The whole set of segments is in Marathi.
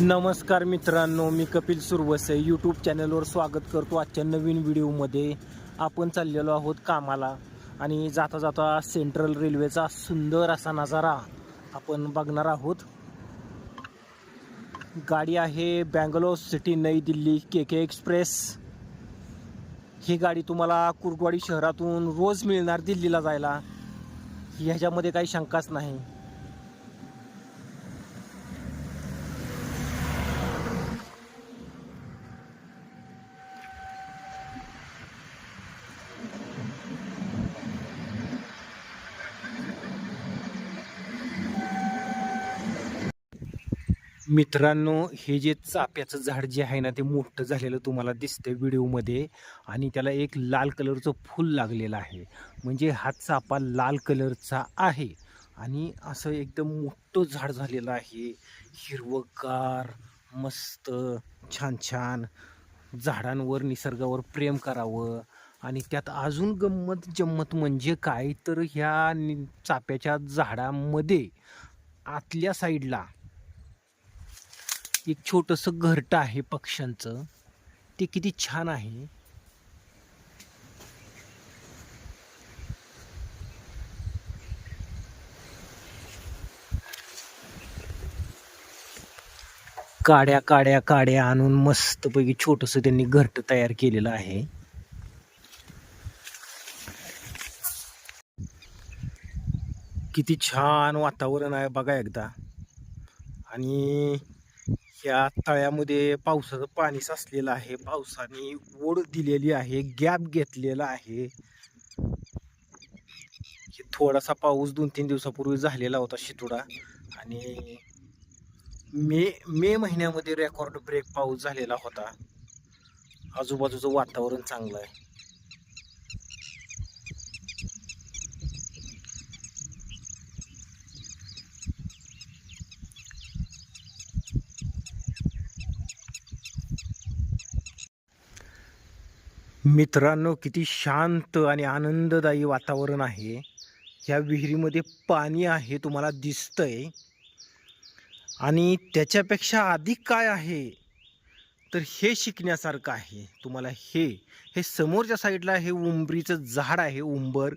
नमस्कार मित्रांनो मी कपिल सुरवसे यूट्यूब चॅनलवर स्वागत करतो आजच्या नवीन व्हिडिओमध्ये आपण चाललेलो आहोत कामाला आणि जाता जाता सेंट्रल रेल्वेचा सुंदर असा नजारा आपण बघणार आहोत. गाडी आहे बँगलोर सिटी नई दिल्ली के के एक्सप्रेस ही गाडी तुम्हाला कुर्डवाडी शहरातून रोज मिळणार दिल्लीला जायला. ह्याच्यामध्ये काही शंकाच नाही. मित्रांनो हे जे चाप्याचं झाड जे आहे ना ते मोठं झालेलं तुम्हाला दिसतंय व्हिडिओमध्ये आणि त्याला एक लाल कलरचं फूल लागलेलं आहे. म्हणजे हा चापा लाल कलरचा आहे आणि असं एकदम मोठं झाड झालेलं आहे. हिरवगार मस्त छान छान झाडांवर निसर्गावर प्रेम करावं आणि त्यात अजून गंमत जम्मत म्हणजे काय? तर ह्या चाप्याच्या झाडामध्ये आतल्या साईडला एक छोटंसं घरटं आहे पक्ष्यांचं. ते किती छान आहे. काड्या काड्या काड्या आणून मस्तपैकी छोटंसं त्यांनी घरटं तयार केलेलं आहे. किती छान वातावरण आहे बघा एकदा. आणि त्या तळ्यामध्ये पावसाचं पाणी साचलेलं आहे. पावसाने ओढ दिलेली आहे गॅप घेतलेला आहे. थोडासा पाऊस दोन तीन दिवसापूर्वी झालेला होता शितोडा. आणि मे मे महिन्यामध्ये रेकॉर्ड ब्रेक पाऊस झालेला होता. आजूबाजूचं वातावरण चांगलं आहे. मित्रांनो किती शांत आणि आनंददायी वातावरण आहे. ह्या विहिरीमध्ये पाणी आहे तुम्हाला दिसतंय. आणि त्याच्यापेक्षा अधिक काय आहे? तर हे शिकण्यासारखं आहे. तुम्हाला हे हे समोरच्या साईडला हे उंबरीचं झाड आहे उंबर.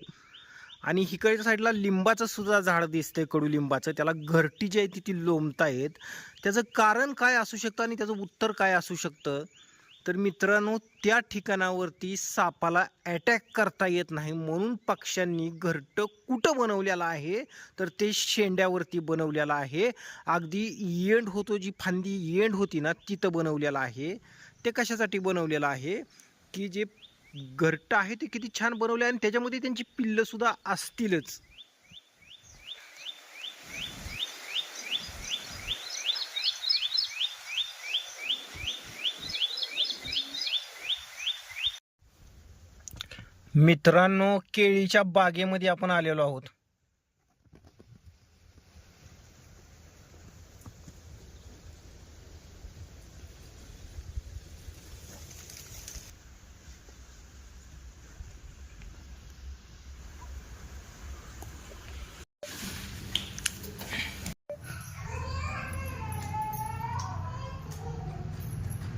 आणि इकडच्या साईडला लिंबाचं सुद्धा झाड दिसतंय कडुलिंबाचं त्याला घरटी जी आहे ती ती लोंबतायत. त्याचं कारण काय असू शकतं आणि त्याचं उत्तर काय असू शकतं? तर मित्रांनो त्या ठिकाणावरती सापाला अटॅक करता येत नाही म्हणून पक्ष्यांनी घरटं कुठं बनवलेलं आहे? तर ते शेंड्यावरती बनवलेलं आहे. अगदी येंड होतो जी फांदी येंड होती ना तिथं बनवलेलं आहे. ते कशासाठी बनवलेलं आहे? की जे घरटं आहे ते किती छान बनवले आणि त्याच्यामध्ये त्यांची पिल्लंसुद्धा असतीलच. मित्रांनो केळीच्या बागेमध्ये आपण आलेलो आहोत.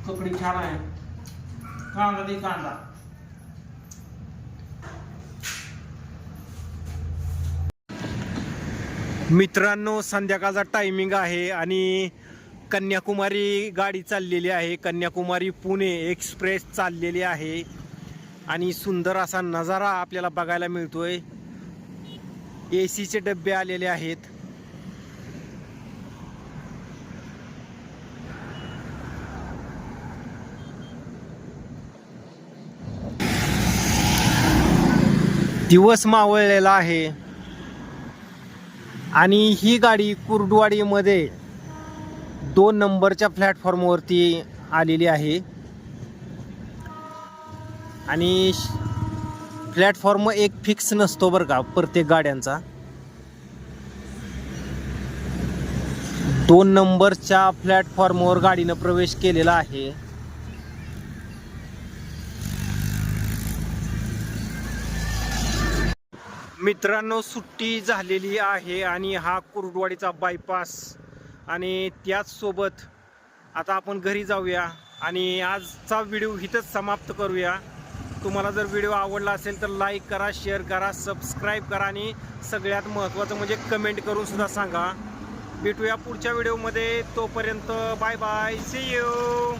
कपडे छान आहे कांदा दे कांदा. मित्रांनो संध्याकाळचा टायमिंग आहे आणि कन्याकुमारी गाडी चाललेली आहे. कन्याकुमारी पुणे एक्सप्रेस चाललेली आहे. आणि सुंदर असा नजारा आपल्याला बघायला मिळतोय. ए सीचे डबे आलेले आहेत. दिवस मावळलेला आहे. आणि ही गाडी कुर्डवाडीमध्ये दोन नंबरच्या प्लॅटफॉर्मवरती आलेली आहे. आणि प्लॅटफॉर्म एक फिक्स नसतो बरं का प्रत्येक गाड्यांचा. दोन नंबरच्या प्लॅटफॉर्मवर गाडीनं प्रवेश केलेला आहे. मित्रांनो सुट्टी झालेली आहे आणि हा कुरुडवाडीचा बायपास आणि त्याचसोबत आता आपण घरी जाऊया आणि आजचा व्हिडिओ इथंच समाप्त करूया. तुम्हाला जर व्हिडिओ आवडला असेल तर लाईक करा शेअर करा सबस्क्राईब करा आणि सगळ्यात महत्त्वाचं म्हणजे कमेंट करून सुद्धा सांगा. भेटूया पुढच्या व्हिडिओमध्ये. तोपर्यंत बाय बाय सी यू